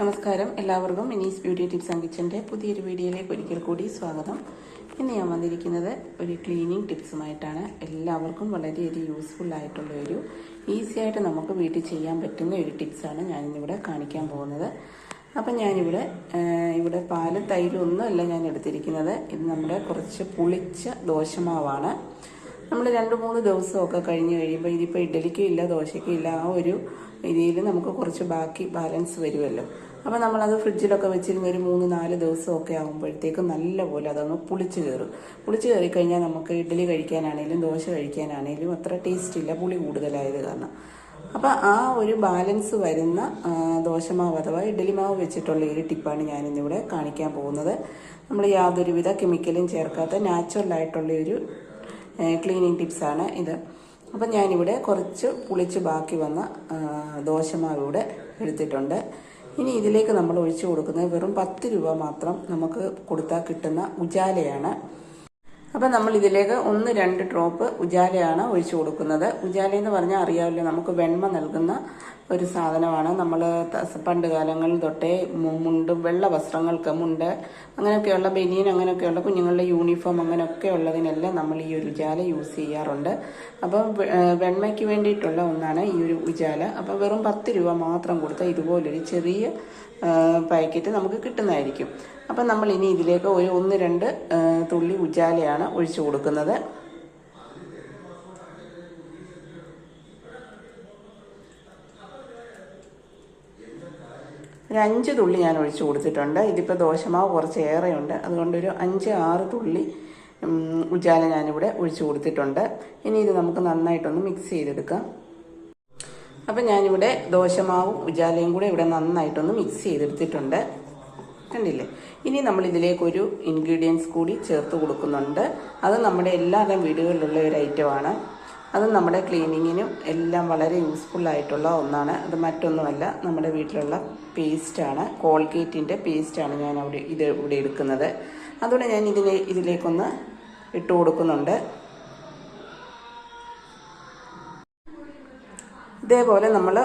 നമസ്കാരം. എല്ലാവർക്കും Mini's beauty tips and കിച്ചന്റെ പുതിയൊരു വീഡിയോയിലേക്ക് ഒരിക്കൽ കൂടി സ്വാഗതം. ഇന്ന് ഞാൻ വന്നിരിക്കുന്നത് ഒരു ക്ലീനിങ് ടിപ്സുമായിട്ടാണ്. എല്ലാവർക്കും വളരെയധികം യൂസ്ഫുൾ ആയിട്ടുള്ള ഒരു ഈസി ആയിട്ട് നമുക്ക് വീട്ടിൽ ചെയ്യാൻ പറ്റുന്ന ഒരു ടിപ്സാണ് ഞാനിന്നിവിടെ കാണിക്കാൻ പോകുന്നത്. അപ്പം ഞാനിവിടെ ഇവിടെ പാലും തൈരും ഒന്നും അല്ല ഞാൻ എടുത്തിരിക്കുന്നത്. ഇത് നമ്മുടെ കുറച്ച് പുളിച്ച ദോശമാവാണ്. നമ്മൾ രണ്ട് മൂന്ന് ദിവസമൊക്കെ കഴിഞ്ഞ് കഴിയുമ്പോൾ ഇതിപ്പോൾ ഇഡ്ഡലിക്കും ഇല്ല ദോശയ്ക്കും ഇല്ല ആ ഒരു രീതിയിൽ നമുക്ക് കുറച്ച് ബാക്കി ബാലൻസ് വരുമല്ലോ അപ്പോൾ നമ്മളത് ഫ്രിഡ്ജിലൊക്കെ വെച്ചിരുന്ന ഒരു മൂന്ന് നാല് ദിവസമൊക്കെ ആകുമ്പോഴത്തേക്കും നല്ലപോലെ അതൊന്ന് പുളിച്ച് കയറും. പുളിച്ച് കയറി കഴിഞ്ഞാൽ നമുക്ക് ഇഡ്ഡലി കഴിക്കാനാണേലും ദോശ കഴിക്കാനാണേലും അത്ര ടേസ്റ്റ് ഇല്ല പുളി കൂടുതലായത് കാരണം. അപ്പോൾ ആ ഒരു ബാലൻസ് വരുന്ന ദോശമാവ് അഥവാ ഇഡ്ഡലി മാവ് വെച്ചിട്ടുള്ള ഒരു ടിപ്പാണ് ഞാനിന്നിവിടെ കാണിക്കാൻ പോകുന്നത്. നമ്മൾ യാതൊരുവിധ കെമിക്കലും ചേർക്കാത്ത നാച്ചുറൽ ആയിട്ടുള്ള ഒരു ക്ലീനിങ് ടിപ്സാണ് ഇത്. അപ്പം ഞാനിവിടെ കുറച്ച് പുളിച്ച് ബാക്കി വന്ന ആ, ദോശമാവ് ഇവിടെ എടുത്തിട്ടുണ്ട്. ഇനി ഇതിലേക്ക് നമ്മൾ ഒഴിച്ചു കൊടുക്കുന്നത് വെറും പത്ത് രൂപ മാത്രം നമുക്ക് കൊടുത്താൽ കിട്ടുന്ന ഉജാലയാണ്. അപ്പം നമ്മൾ ഇതിലേക്ക് ഒന്ന് രണ്ട് ഡ്രോപ്പ് ഉജാലയാണ് ഒഴിച്ചു കൊടുക്കുന്നത്. ഉജാല എന്ന് പറഞ്ഞാൽ അറിയാമല്ലോ നമുക്ക് വെണ്മ നൽകുന്ന ഒരു സാധനമാണ്. നമ്മൾ പണ്ട് കാലങ്ങളിൽ തൊട്ടേ മുണ്ട് വെള്ള വസ്ത്രങ്ങൾക്ക് മുണ്ട് അങ്ങനെയൊക്കെയുള്ള ബനിയൻ അങ്ങനെയൊക്കെയുള്ള കുഞ്ഞുങ്ങളുടെ യൂണിഫോം അങ്ങനെയൊക്കെ ഉള്ളതിനെല്ലാം നമ്മൾ ഈ ഒരു ഉജാല യൂസ് ചെയ്യാറുണ്ട്. അപ്പോൾ വെണ്മയ്ക്ക് വേണ്ടിയിട്ടുള്ള ഒന്നാണ് ഈ ഒരു ഉജാല. അപ്പോൾ വെറും പത്ത് രൂപ മാത്രം കൊടുത്താൽ ഇതുപോലൊരു ചെറിയ പാക്കറ്റ് നമുക്ക് കിട്ടുന്നതായിരിക്കും. അപ്പം നമ്മൾ ഇനി ഇതിലേക്ക് ഒരു ഒന്ന് രണ്ട് തുള്ളി ഉജാലയാണ് ഒഴിച്ചു കൊടുക്കുന്നത്. ഒരു അഞ്ച് തുള്ളി ഞാൻ ഒഴിച്ചു കൊടുത്തിട്ടുണ്ട്. ഇതിപ്പോൾ ദോശമാവ് കുറച്ച് ഏറെയുണ്ട്. അതുകൊണ്ട് ഒരു അഞ്ച് ആറ് തുള്ളി ഉജാല ഞാനിവിടെ ഒഴിച്ചു കൊടുത്തിട്ടുണ്ട്. ഇനി ഇത് നമുക്ക് നന്നായിട്ടൊന്ന് മിക്സ് ചെയ്തെടുക്കാം. അപ്പം ഞാനിവിടെ ദോശമാവും ഉജാലയും കൂടെ ഇവിടെ നന്നായിട്ടൊന്ന് മിക്സ് ചെയ്തെടുത്തിട്ടുണ്ട്. കണ്ടില്ലേ? ഇനി നമ്മൾ ഇതിലേക്കൊരു ഇൻഗ്രീഡിയൻസ് കൂടി ചേർത്ത് കൊടുക്കുന്നുണ്ട്. അത് നമ്മുടെ എല്ലാവരുടെയും വീടുകളിലുള്ള ഒരു ഐറ്റമാണ് അത് നമ്മുടെ ക്ലീനിങ്ങിനും എല്ലാം വളരെ യൂസ്ഫുൾ ആയിട്ടുള്ള ഒന്നാണ്. അത് മറ്റൊന്നുമല്ല നമ്മുടെ വീട്ടിലുള്ള പേസ്റ്റാണ് കോൾഗേറ്റിന്റെ പേസ്റ്റാണ് ഞാൻ അവിടെ ഇത് ഇവിടെ എടുക്കുന്നത്. അതുകൊണ്ട് ഞാൻ ഇതിനെ ഇതിലേക്കൊന്ന് ഇട്ട് കൊടുക്കുന്നുണ്ട്. ഇതേപോലെ നമ്മൾ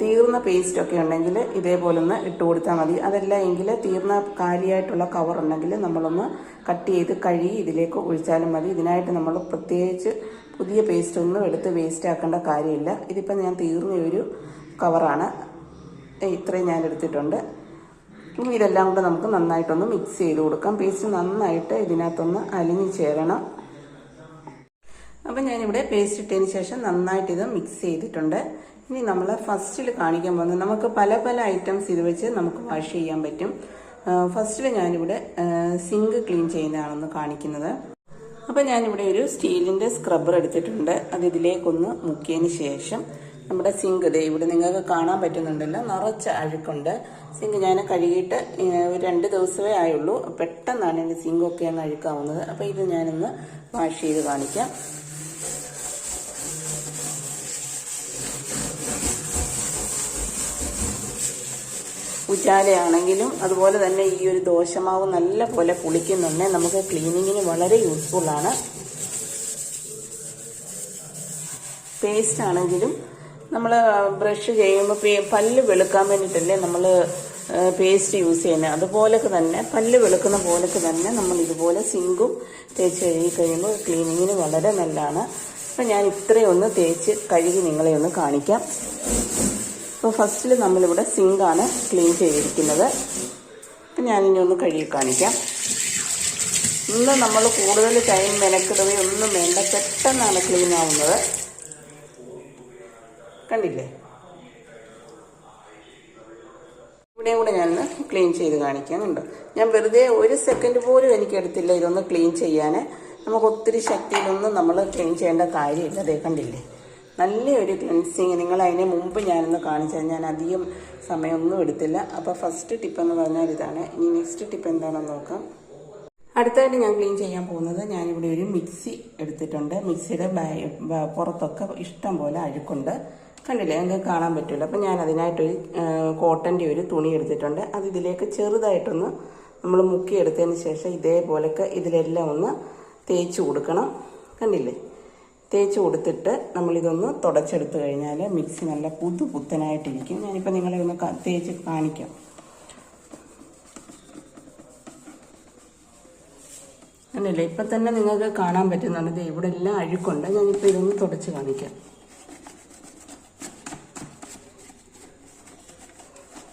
തീർന്ന പേസ്റ്റൊക്കെ ഉണ്ടെങ്കിൽ ഇതേപോലെ ഒന്ന് ഇട്ട് കൊടുത്താൽ മതി. അതല്ല എങ്കിൽ തീർന്ന കാലിയായിട്ടുള്ള കവർ ഉണ്ടെങ്കിൽ നമ്മളൊന്ന് കട്ട് ചെയ്ത് കഴുകി ഇതിലേക്ക് ഒഴിച്ചാലും മതി. ഇതിനായിട്ട് നമ്മൾ പ്രത്യേകിച്ച് പുതിയ പേസ്റ്റ് ഒന്നും എടുത്ത് വേസ്റ്റ് ആക്കേണ്ട കാര്യമില്ല. ഇതിപ്പോൾ ഞാൻ തീർന്ന ഒരു കവറാണ് ഇത്രയും ഞാൻ എടുത്തിട്ടുണ്ട്. ഇനി ഇതെല്ലാം കൂടെ നമുക്ക് നന്നായിട്ടൊന്ന് മിക്സ് ചെയ്ത് കൊടുക്കാം. പേസ്റ്റ് നന്നായിട്ട് ഇതിനകത്തൊന്ന് അലിഞ്ഞു ചേരണം. അപ്പം ഞാനിവിടെ പേസ്റ്റ് ഇട്ടതിന് ശേഷം നന്നായിട്ട് ഇത് മിക്സ് ചെയ്തിട്ടുണ്ട്. ഇനി നമ്മൾ ഫസ്റ്റിൽ കാണിക്കാൻ പോകുന്നത് നമുക്ക് പല പല ഐറ്റംസ് ഇത് വെച്ച് നമുക്ക് വാഷ് ചെയ്യാൻ പറ്റും. ഫസ്റ്റിൽ ഞാനിവിടെ സിങ്ക് ക്ലീൻ ചെയ്യുന്നതാണെന്ന് കാണിക്കുന്നത്. അപ്പം ഞാനിവിടെ ഒരു സ്റ്റീലിന്റെ സ്ക്രബ്ബർ എടുത്തിട്ടുണ്ട്. അത് മുക്കിയതിന് ശേഷം നമ്മുടെ സിങ്ക് ദേ ഇവിടെ നിങ്ങൾക്ക് കാണാൻ പറ്റുന്നുണ്ടല്ലോ. നിറച്ച് അഴുക്കുണ്ട്. സിങ്ക് ഞാൻ കഴുകിയിട്ട് ഒരു രണ്ട് ദിവസമേ ആയുള്ളൂ. പെട്ടെന്നാണ് എന്റെ സിങ്കൊക്കെ ഒന്ന് അഴുക്കാവുന്നത്. അപ്പോൾ ഇത് ഞാനൊന്ന് വാഷ് ചെയ്ത് കാണിക്കാം. ഉജാലയാണെങ്കിലും അതുപോലെ തന്നെ ഈ ഒരു ദോശമാവ് നല്ല പോലെ പുളിക്കുന്നുണ്ട്. നമുക്ക് ക്ലീനിങ്ങിന് വളരെ യൂസ്ഫുൾ ആണ്. പേസ്റ്റ് ആണെങ്കിലും നമ്മൾ ബ്രഷ് ചെയ്യുമ്പോൾ പല്ല് വെളുക്കാൻ വേണ്ടിയിട്ടല്ലേ നമ്മൾ പേസ്റ്റ് യൂസ് ചെയ്യുന്നത് അതുപോലൊക്കെ തന്നെ പല്ല് വെളുക്കുന്ന പോലൊക്കെ തന്നെ നമ്മൾ ഇതുപോലെ സിങ്കും തേച്ച് കഴുകി കഴിയുമ്പോൾ ക്ലീനിങ്ങിന് വളരെ നല്ലതാണ്. അപ്പം ഞാൻ ഇത്രയൊന്ന് തേച്ച് കഴുകി നിങ്ങളെ ഒന്ന് കാണിക്കാം. അപ്പോൾ ഫസ്റ്റിൽ നമ്മളിവിടെ സിങ്കാണ് ക്ലീൻ ചെയ്തിരിക്കുന്നത്. അപ്പം ഞാനിനി ഒന്ന് കഴുകി കാണിക്കാം. ഇന്ന് നമ്മൾ കൂടുതൽ ടൈം മെനക്കിടുകയൊന്നും വേണ്ട പെട്ടെന്നാണ് ക്ലീൻ ആവുന്നത്. കണ്ടില്ലേ? ഇവിടെയും കൂടെ ഞാൻ ക്ലീൻ ചെയ്ത് കാണിക്കാനുണ്ട്. ഞാൻ വെറുതെ ഒരു സെക്കൻഡ് പോലും എനിക്ക് എടുത്തില്ല ഇതൊന്ന് ക്ലീൻ ചെയ്യാൻ നമുക്ക് ഒത്തിരി ശക്തിയിലൊന്നും നമ്മൾ ക്ലീൻ ചെയ്യേണ്ട കാര്യമില്ല. അതേ കണ്ടില്ലേ? നല്ലൊരു ക്ലെൻസിങ് നിങ്ങൾ അതിന് മുമ്പ് ഞാനൊന്ന് കാണിച്ചത് ഞാൻ അധികം സമയമൊന്നും എടുത്തില്ല. അപ്പോൾ ഫസ്റ്റ് ടിപ്പ് എന്ന് പറഞ്ഞാൽ ഇതാണ്. ഇനി നെക്സ്റ്റ് ടിപ്പ് എന്താണെന്ന് നോക്കാം. അടുത്തായിട്ട് ഞാൻ ക്ലീൻ ചെയ്യാൻ പോകുന്നത് ഞാനിവിടെ ഒരു മിക്സി എടുത്തിട്ടുണ്ട്. മിക്സിയുടെ പുറത്തൊക്കെ ഇഷ്ടം പോലെ അഴുക്കുണ്ട്. കണ്ടില്ലേ? നിങ്ങൾക്ക് കാണാൻ പറ്റില്ല അപ്പം ഞാൻ അതിനായിട്ടൊരു കോട്ടന്റെ ഒരു തുണി എടുത്തിട്ടുണ്ട്. അത് ഇതിലേക്ക് ചെറുതായിട്ടൊന്ന് നമ്മൾ മുക്കിയെടുത്തതിന് ശേഷം ഇതേപോലൊക്കെ ഇതിലെല്ലാം ഒന്ന് തേച്ച് കൊടുക്കണം. കണ്ടില്ലേ? തേച്ച് കൊടുത്തിട്ട് നമ്മളിതൊന്ന് തുടച്ചെടുത്ത് കഴിഞ്ഞാൽ മിക്സി നല്ല പുതു പുത്തനായിട്ടിരിക്കും. ഞാനിപ്പോൾ നിങ്ങളെ ഒന്ന് തേച്ച് കാണിക്കാം. അങ്ങനെയല്ല ഇപ്പം തന്നെ നിങ്ങൾക്ക് കാണാൻ പറ്റുന്നുണ്ട് ഇവിടെ എല്ലാം അഴുക്കുണ്ട്. ഞാനിപ്പോൾ ഇതൊന്ന് തുടച്ച് കാണിക്കാം.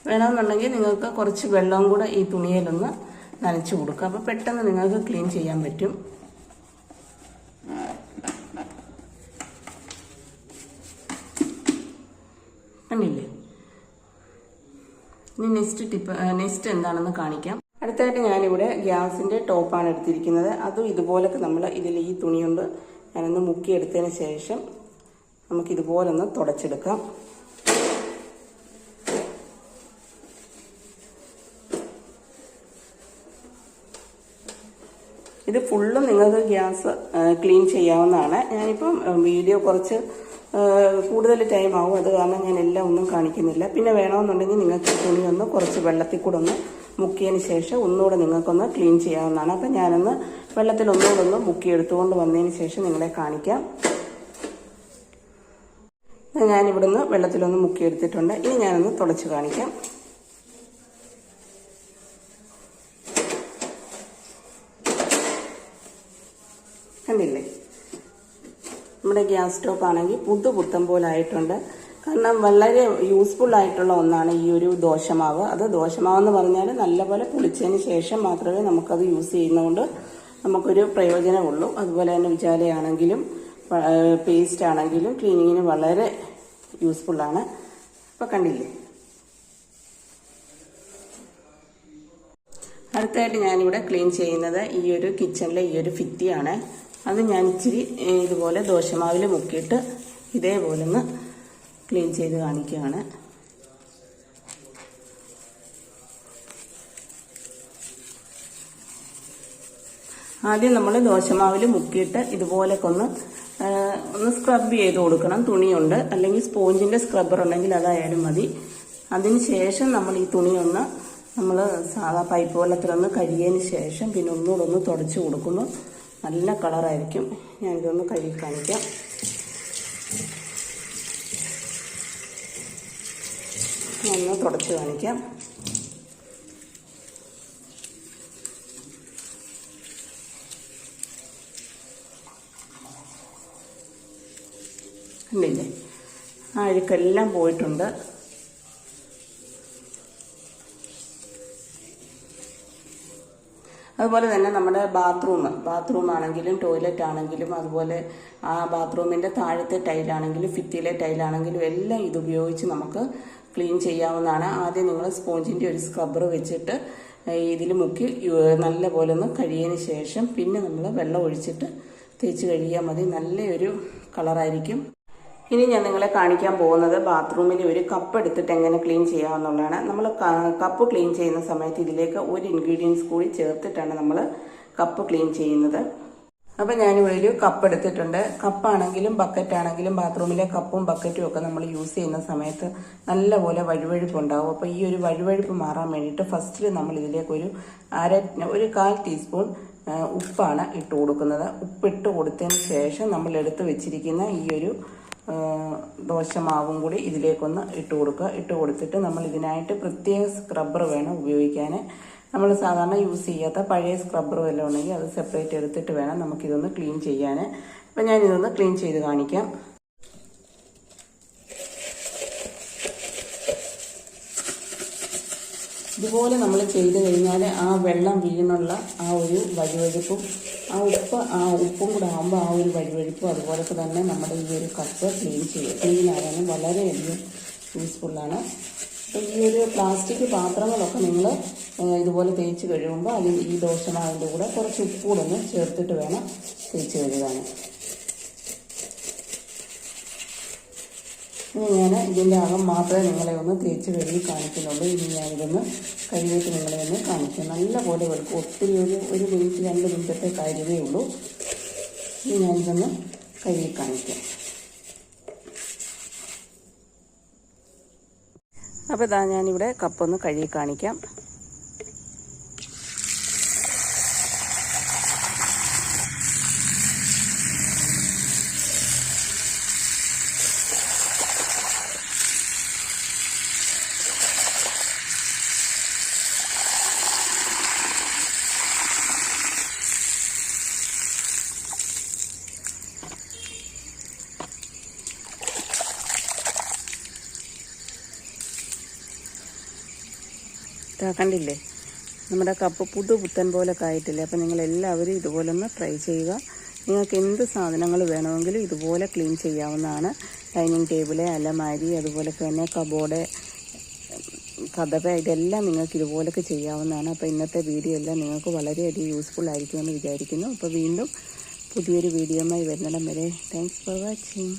വേണമെന്നുണ്ടെങ്കിൽ നിങ്ങൾക്ക് കുറച്ച് വെള്ളം കൂടെ ഈ തുണിയിലൊന്ന് നനച്ച് കൊടുക്കുക അപ്പോൾ പെട്ടെന്ന് നിങ്ങൾക്ക് ക്ലീൻ ചെയ്യാൻ പറ്റും. കണ്ടില്ലേ? ഇനി നെക്സ്റ്റ് ടിപ്പ് നെക്സ്റ്റ് എന്താണെന്ന് കാണിക്കാം. അടുത്തായിട്ട് ഞാനിവിടെ ഗ്യാസിന്റെ ടോപ്പാണ് എടുത്തിരിക്കുന്നത്. അതും ഇതുപോലൊക്കെ നമ്മൾ ഇതിൽ ഈ തുണി കൊണ്ട് ഞാനൊന്ന് മുക്കിയെടുത്തതിന് ശേഷം നമുക്കിതുപോലൊന്ന് തുടച്ചെടുക്കാം. ഇത് ഫുള്ളും നിങ്ങൾക്ക് ഗ്യാസ് ക്ലീൻ ചെയ്യാവുന്നതാണ്. ഞാനിപ്പം വീഡിയോ കുറച്ച് കൂടുതൽ ടൈം ആവും. അത് കാരണം ഞാൻ എല്ലാം ഒന്നും കാണിക്കുന്നില്ല. പിന്നെ വേണമെന്നുണ്ടെങ്കിൽ നിങ്ങൾക്ക് തുണി ഒന്ന് കുറച്ച് വെള്ളത്തിൽ കൂടെ ഒന്ന് മുക്കിയതിന് ശേഷം ഒന്നുകൂടെ നിങ്ങൾക്കൊന്ന് ക്ലീൻ ചെയ്യാവുന്നതാണ്. അപ്പം ഞാനൊന്ന് വെള്ളത്തിൽ ഒന്നുകൂടെ ഒന്ന് മുക്കിയെടുത്തുകൊണ്ട് വന്നതിന് ശേഷം നിങ്ങളെ കാണിക്കാം. ഞാനിവിടുന്ന് വെള്ളത്തിലൊന്ന് മുക്കിയെടുത്തിട്ടുണ്ട്. ഇനി ഞാനൊന്ന് തുടച്ച് കാണിക്കാം. കണ്ടില്ലേ? നമ്മുടെ ഗ്യാസ് സ്റ്റോപ്പ് ആണെങ്കിൽ പുതുപുത്തൻ പോലെ ആയിട്ടുണ്ട്. കാരണം വളരെ യൂസ്ഫുൾ ആയിട്ടുള്ള ഒന്നാണ് ഈ ഒരു ദോശമാവ്. അത് ദോശമാവെന്ന് പറഞ്ഞാൽ നല്ലപോലെ പുളിച്ചതിന് ശേഷം മാത്രമേ നമുക്കത് യൂസ് ചെയ്യുന്നതുകൊണ്ട് നമുക്കൊരു പ്രയോജനമുള്ളൂ. അതുപോലെ തന്നെ വിചാലയാണെങ്കിലും പേസ്റ്റ് ആണെങ്കിലും ക്ലീനിങ്ങിന് വളരെ യൂസ്ഫുള്ളാണ് അപ്പോൾ കണ്ടില്ലേ? അടുത്തായിട്ട് ഞാനിവിടെ ക്ലീൻ ചെയ്യുന്നത് ഈ ഒരു കിച്ചണിലെ ഈ ഒരു ഫിത്തിയാണ് അത് ഞാൻ ഇച്ചിരി ഇതുപോലെ ദോശമാവിൽ മുക്കിയിട്ട് ഇതേപോലെ ഒന്ന് ക്ലീൻ ചെയ്ത് കാണിക്കുകയാണ്. ആദ്യം നമ്മൾ ദോശമാവിൽ മുക്കിയിട്ട് ഇതുപോലൊക്കെ ഒന്ന് ഒന്ന് സ്ക്രബ് ചെയ്ത് കൊടുക്കണം. തുണിയുണ്ട്. അല്ലെങ്കിൽ സ്പോഞ്ചിന്റെ സ്ക്രബ്ബർ ഉണ്ടെങ്കിൽ അതായാലും മതി. അതിന് ശേഷം നമ്മൾ ഈ തുണി ഒന്ന് നമ്മൾ സാധാ പൈപ്പ് വെള്ളത്തിലൊന്ന് കഴിയതിന് ശേഷം പിന്നെ ഒന്നുകൂടെ ഒന്ന് തുടച്ച് കൊടുക്കുമ്പോൾ നല്ല കളറായിരിക്കും. ഞാനിതൊന്ന് കഴുകി കാണിക്കാം. ഒന്ന് തുടച്ച് കാണിക്കാം. കണ്ടില്ലേ? ആ അഴുക്കെല്ലാം പോയിട്ടുണ്ട്. അതുപോലെ തന്നെ നമ്മുടെ ബാത്റൂം ബാത്റൂം ആണെങ്കിലും ടോയ്ലറ്റ് ആണെങ്കിലും അതുപോലെ ആ ബാത്റൂമിന്റെ താഴത്തെ ടൈലാണെങ്കിലും ഫിത്തിയിലെ ടൈലാണെങ്കിലും എല്ലാം ഇത് ഉപയോഗിച്ച് നമുക്ക് ക്ലീൻ ചെയ്യാവുന്നതാണ്. ആദ്യം നിങ്ങൾ സ്പോഞ്ചിന്റെ ഒരു സ്ക്രബ്ബർ വെച്ചിട്ട് ഇതിൽ മുക്കി നല്ല പോലെ ഒന്ന് കഴിയതിന് ശേഷം പിന്നെ നമ്മൾ വെള്ളം ഒഴിച്ചിട്ട് തേച്ച് കഴിയാൽ മതി. നല്ലൊരു കളറായിരിക്കും ഇനി ഞാൻ നിങ്ങളെ കാണിക്കാൻ പോകുന്നത് ബാത്റൂമിൽ ഒരു കപ്പ് എടുത്തിട്ട് എങ്ങനെ ക്ലീൻ ചെയ്യാമെന്നുള്ളതാണ് നമ്മൾ കപ്പ് ക്ലീൻ ചെയ്യുന്ന സമയത്ത് ഇതിലേക്ക് ഒരു ഇൻഗ്രീഡിയൻസ് കൂടി ചേർത്തിട്ടാണ് നമ്മൾ കപ്പ് ക്ലീൻ ചെയ്യുന്നത്. അപ്പം ഞാനിവിടെ ഒരു കപ്പ് എടുത്തിട്ടുണ്ട്. കപ്പാണെങ്കിലും ബക്കറ്റ് ആണെങ്കിലും ബാത്റൂമിലെ കപ്പും ബക്കറ്റും ഒക്കെ നമ്മൾ യൂസ് ചെയ്യുന്ന സമയത്ത് നല്ലപോലെ വഴുവഴുപ്പ് ഉണ്ടാവും. അപ്പോൾ ഈ ഒരു വഴുവഴുപ്പ് മാറാൻ വേണ്ടിയിട്ട് ഫസ്റ്റിൽ നമ്മൾ ഇതിലേക്ക് ഒരു അര ഒരു കാൽ ടീസ്പൂൺ ഉപ്പാണ് ഇട്ട് കൊടുക്കുന്നത്. ഉപ്പിട്ട് കൊടുത്തതിന് ശേഷം നമ്മൾ എടുത്ത് വെച്ചിരിക്കുന്ന ഈ ഒരു ദോശമാവും കൂടി ഇതിലേക്കൊന്ന് ഇട്ട് കൊടുക്കുക. ഇട്ട് കൊടുത്തിട്ട് നമ്മൾ ഇതിനായിട്ട് പ്രത്യേക സ്ക്രബ്ബർ വേണം ഉപയോഗിക്കാൻ. നമ്മൾ സാധാരണ യൂസ് ചെയ്യാത്ത പഴയ സ്ക്രബ്ബർ വല്ലതും ഉണ്ടെങ്കിൽ അത് സെപ്പറേറ്റ് എടുത്തിട്ട് വേണം നമുക്കിതൊന്ന് ക്ലീൻ ചെയ്യാൻ. അപ്പം ഞാനിതൊന്ന് ക്ലീൻ ചെയ്ത് കാണിക്കാം. ഇതുപോലെ നമ്മൾ ചെയ്ത് കഴിഞ്ഞാൽ ആ വെള്ളം വീണുള്ള ആ ഒരു വഴുവഴുപ്പും ആ ഉപ്പ് ആ ഉപ്പും കൂടെ ആകുമ്പോൾ ആ ഒരു വഴുവഴുപ്പും അതുപോലെ തന്നെ നമ്മുടെ ഈ ഒരു കപ്പ് ക്ലീൻ ചെയ്യും ക്ലീൻ ആകാനും വളരെയധികം യൂസ്ഫുള്ളാണ് അപ്പോൾ ഈ ഒരു പ്ലാസ്റ്റിക് പാത്രങ്ങളൊക്കെ നിങ്ങൾ ഇതുപോലെ തേച്ച് കഴിയുമ്പോൾ അതിൽ ഈ ദോഷമായതിന്റെ കൂടെ കുറച്ച് ഉപ്പ് കൂടെ ഒന്ന് ചേർത്തിട്ട് വേണം തേച്ച് കഴുകാൻ. ഇനി ഞാൻ ഇതിന്റെ അകം മാത്രമേ നിങ്ങളെ ഒന്ന് തേച്ച് കഴുകി കാണിക്കുന്നുള്ളൂ. ഇനി ഞാനിതൊന്ന് കഴുകിയിട്ട് നിങ്ങളെ ഒന്ന് കാണിക്കാം. നല്ലപോലെ വെളുക്കും. ഒത്തിരി ഒരു ഒരു മിനിറ്റ് രണ്ട് മിനിറ്റത്തെ കാര്യമേ ഉള്ളൂ. ഇനി ഞാനിതൊന്ന് കഴുകി കാണിക്കാം. അപ്പോൾ ഇതാ ഞാനിവിടെ കപ്പൊന്ന് കഴുകി കാണിക്കാം. കണ്ടില്ലേ? നമ്മുടെ കപ്പ് പുതു പുത്തൻ പോലെ ആയിട്ടില്ലേ? അപ്പോൾ നിങ്ങൾ എല്ലാവരും ഇതുപോലെ ഒന്ന് ട്രൈ ചെയ്യുക. നിങ്ങൾക്ക് എന്ത് സാധനങ്ങൾ വേണമെങ്കിലും ഇതുപോലെ ക്ലീൻ ചെയ്യാവുന്നതാണ്. ഡൈനിങ് ടേബിൾ അലമാരി അതുപോലെ തന്നെ കബോർഡ് കഥവ ഇതെല്ലാം നിങ്ങൾക്ക് ഇതുപോലൊക്കെ ചെയ്യാവുന്നതാണ്. അപ്പോൾ ഇന്നത്തെ വീഡിയോ എല്ലാം നിങ്ങൾക്ക് വളരെയധികം യൂസ്ഫുൾ ആയിരിക്കുമെന്ന് വിചാരിക്കുന്നു. അപ്പോൾ വീണ്ടും പുതിയൊരു വീഡിയോയുമായി വരുന്നിടം വരെ. Thanks for watching